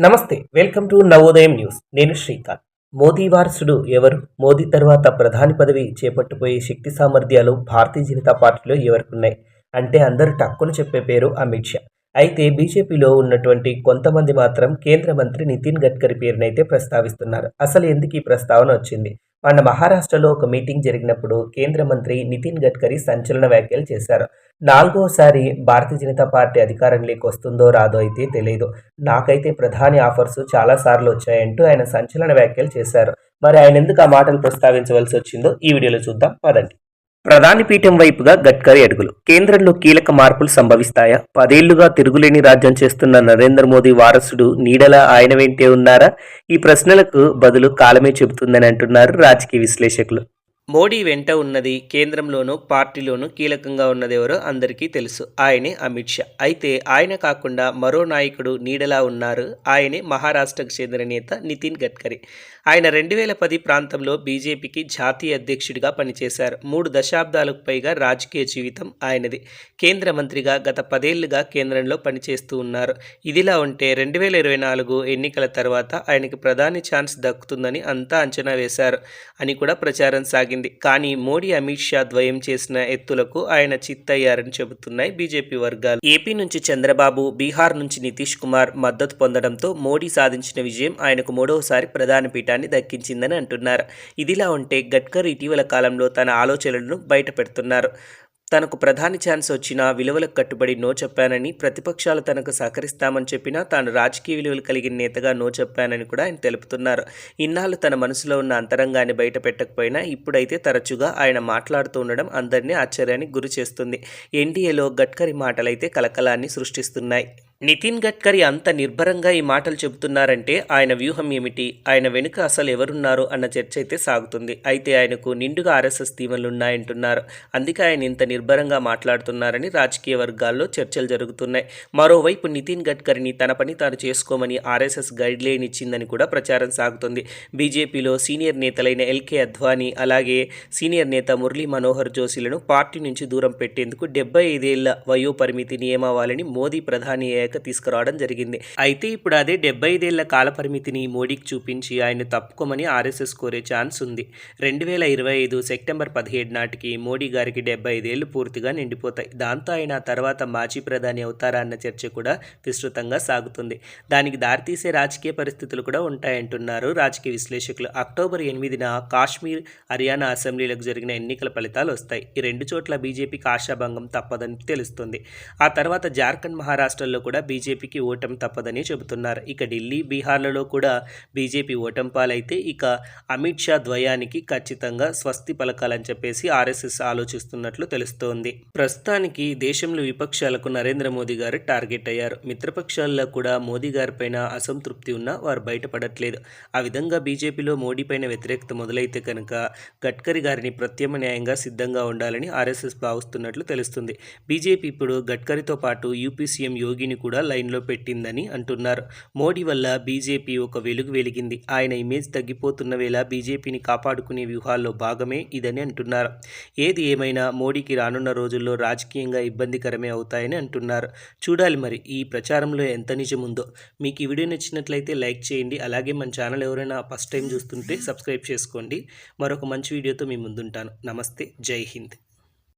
నమస్తే welcome to Navodayam news. నేను శ్రీకాంత్. మోదీ వారసుడు ఎవరు? మోదీ తర్వాత ప్రధాని పదవి చేపట్టుపోయే శక్తి సామర్థ్యాలు భారతీయ జనతా పార్టీలో ఎవరికున్నాయి? అంటే అందరూ టక్కులు చెప్పే పేరు అమిత్ షా. అయితే బీజేపీలో ఉన్నటువంటి కొంతమంది మాత్రం కేంద్ర మంత్రి నితిన్ గడ్కరీ పేరునైతే ప్రస్తావిస్తున్నారు. అసలు ఎందుకు ఈ ప్రస్తావన వచ్చింది? మన మహారాష్ట్రలో ఒక మీటింగ్ జరిగినప్పుడు కేంద్ర మంత్రి నితిన్ గడ్కరీ సంచలన వ్యాఖ్యలు చేశారు. నాలుగోసారి భారతీయ జనతా పార్టీ అధికారంలోకి వస్తుందో రాదో అయితే తెలియదు నాకైతే ప్రధాని ఆఫర్స్ చాలా సార్లు వచ్చాయంటూ ఆయన సంచలన వ్యాఖ్యలు చేశారు. మరి ఆయన ఎందుకు ఆ మాటలు ప్రస్తావించవలసి వచ్చిందో ఈ వీడియోలో చూద్దాం. పదండి. ప్రధాని పీఠం వైపుగా గడ్కరీ అడుగులు. కేంద్రంలో కీలక మార్పులు సంభవిస్తాయా? పదేళ్ళుగా తిరుగులేని రాజ్యం చేస్తున్న నరేంద్ర మోదీ వారసుడు నీడలా ఆయన వెంటే ఉన్నారా? ఈ ప్రశ్నలకు బదులు కాలమే చెబుతుందని అంటున్నారు రాజకీయ విశ్లేషకులు. మోడీ వెంట ఉన్నది కేంద్రంలోనూ పార్టీలోనూ కీలకంగా ఉన్నదెవరో అందరికీ తెలుసు. ఆయనే అమిత్ షా. అయితే ఆయన కాకుండా మరో నాయకుడు నీడలా ఉన్నారు. ఆయనే మహారాష్ట్రకు చెందిన నేత నితిన్ గడ్కరీ. ఆయన రెండు వేల పది ప్రాంతంలో బీజేపీకి జాతీయ అధ్యక్షుడిగా పనిచేశారు. మూడు దశాబ్దాలకు పైగా రాజకీయ జీవితం ఆయనది. కేంద్ర మంత్రిగా గత పదేళ్ళుగా కేంద్రంలో పనిచేస్తూ ఉన్నారు. ఇదిలా ఉంటే రెండు వేల ఇరవై నాలుగు ఎన్నికల తర్వాత ఆయనకి ప్రధాని ఛాన్స్ దక్కుతుందని అంతా అంచనా వేశారు అని కూడా ప్రచారం సాగింది. కానీ మోడీ అమిత్ షా ద్వయం చేసిన ఎత్తులకు ఆయన చిత్తయ్యారని చెబుతున్నాయి బీజేపీ వర్గాలు. ఏపీ నుంచి చంద్రబాబు బీహార్ నుంచి నితీష్ కుమార్ మద్దతు పొందడంతో మోడీ సాధించిన విజయం ఆయనకు మూడవసారి ప్రధాన పీఠాన్ని దక్కించిందని అంటున్నారు. ఇదిలా ఉంటే గడ్కర్ ఇటీవల కాలంలో తన ఆలోచనలను బయట పెడుతున్నారు తనకు ప్రధాని ఛాన్స్ వచ్చినా విలువలకు కట్టుబడి నో చెప్పానని ప్రతిపక్షాలు తనకు సహకరిస్తామని చెప్పినా తాను రాజకీయ విలువలు కలిగిన నేతగా నో చెప్పానని కూడా ఆయన తెలుపుతున్నారు. ఇన్నాళ్ళు తన మనసులో ఉన్న అంతరంగాన్ని బయట పెట్టకపోయినా ఇప్పుడైతే తరచుగా ఆయన మాట్లాడుతూ ఉండడం అందరినీ ఆశ్చర్యానికి గురి చేస్తుంది. ఎన్డీఏలో గడ్కరీ మాటలైతే కలకలాన్ని సృష్టిస్తున్నాయి. నితిన్ గడ్కరీ అంత నిర్భరంగా ఈ మాటలు చెబుతున్నారంటే ఆయన వ్యూహం ఏమిటి? ఆయన వెనుక అసలు ఎవరున్నారు అన్న చర్చ అయితే సాగుతుంది. అయితే ఆయనకు నిండుగా ఆర్ఎస్ఎస్ తీవలు ఉన్నాయంటున్నారు. అందుకే ఆయన ఇంత నిర్భరంగా మాట్లాడుతున్నారని రాజకీయ వర్గాల్లో చర్చలు జరుగుతున్నాయి. మరోవైపు నితిన్ గడ్కరీని తన పని తాను చేసుకోమని ఆర్ఎస్ఎస్ గైడ్ లైన్ ఇచ్చిందని కూడా ప్రచారం సాగుతుంది. బీజేపీలో సీనియర్ నేతలైన ఎల్కే అద్వానీ అలాగే సీనియర్ నేత మురళీ మనోహర్ జోషిలను పార్టీ నుంచి దూరం పెట్టేందుకు డెబ్బై ఐదేళ్ళ వయో పరిమితి నియమావళిని మోదీ ప్రధాని అయ్యాక తీసుకురావడం జరిగింది. అయితే ఇప్పుడు అదే డెబ్బై ఐదేళ్ళ కాల పరిమితిని మోడీకి చూపించి ఆయన తప్పుకోమని ఆర్ఎస్ఎస్ కోరే ఛాన్స్ ఉంది. రెండు వేల ఇరవై ఐదు సెప్టెంబర్ పదిహేడు నాటికి మోడీ గారికి డెబ్బై ఐదేళ్ళు పూర్తిగా నిండిపోతాయి. దాంతో ఆయన తర్వాత మాజీ ప్రధాని అవుతారా అన్న చర్చ కూడా విస్తృతంగా సాగుతుంది. దానికి దారితీసే రాజకీయ పరిస్థితులు కూడా ఉంటాయంటున్నారు రాజకీయ విశ్లేషకులు. అక్టోబర్ ఎనిమిదిన కాశ్మీర్ హర్యానా అసెంబ్లీలకు జరిగిన ఎన్నికల ఫలితాలు వస్తాయి. ఈ రెండు చోట్ల బీజేపీకి ఆశాభంగం తప్పదని తెలుస్తుంది. ఆ తర్వాత జార్ఖండ్ మహారాష్ట్రలో కూడా బీజేపీకి ఓటం తప్పదని చెబుతున్నారు. ఇక ఢిల్లీ బీహార్లలో కూడా బీజేపీ ఓటం పాలైతే ఇక అమిత్ షా ద్వయానికి ఖచ్చితంగా స్వస్తి పలకాలని చెప్పేసి ఆర్ఎస్ఎస్ ఆలోచిస్తున్నట్లు తెలుస్తోంది. ప్రస్తుతానికి దేశంలో విపక్షాలకు నరేంద్ర మోదీ గారు టార్గెట్ అయ్యారు. మిత్రపక్షాల్లో కూడా మోదీ గారిపైన అసంతృప్తి ఉన్నా వారు బయటపడట్లేదు. ఆ విధంగా బీజేపీలో మోడీ పైన వ్యతిరేకత మొదలైతే కనుక గడ్కరీ గారిని ప్రత్యామ్నాయంగా సిద్ధంగా ఉండాలని ఆర్ఎస్ఎస్ భావిస్తున్నట్లు తెలుస్తుంది. బీజేపీ ఇప్పుడు గడ్కరీతో పాటు యూపీ సీఎం యోగిని కూడా లైన్లో పెట్టిందని అంటున్నారు. మోడీ వల్ల బీజేపీ ఒక వెలుగు వెలిగింది. ఆయన ఇమేజ్ తగ్గిపోతున్న వేళ బీజేపీని కాపాడుకునే వ్యూహాల్లో భాగమే ఇదని అంటున్నారు. ఏది ఏమైనా మోడీకి రానున్న రోజుల్లో రాజకీయంగా ఇబ్బందికరమే అవుతాయని అంటున్నారు. చూడాలి మరి ఈ ప్రచారంలో ఎంత నిజముందో. మీకు ఈ వీడియో నచ్చినట్లయితే లైక్ చేయండి. అలాగే మన ఛానల్ ఎవరైనా ఫస్ట్ టైం చూస్తుంటే సబ్స్క్రైబ్ చేసుకోండి. మరొక మంచి వీడియోతో మీ ముందుంటాను. నమస్తే. జై హింద్.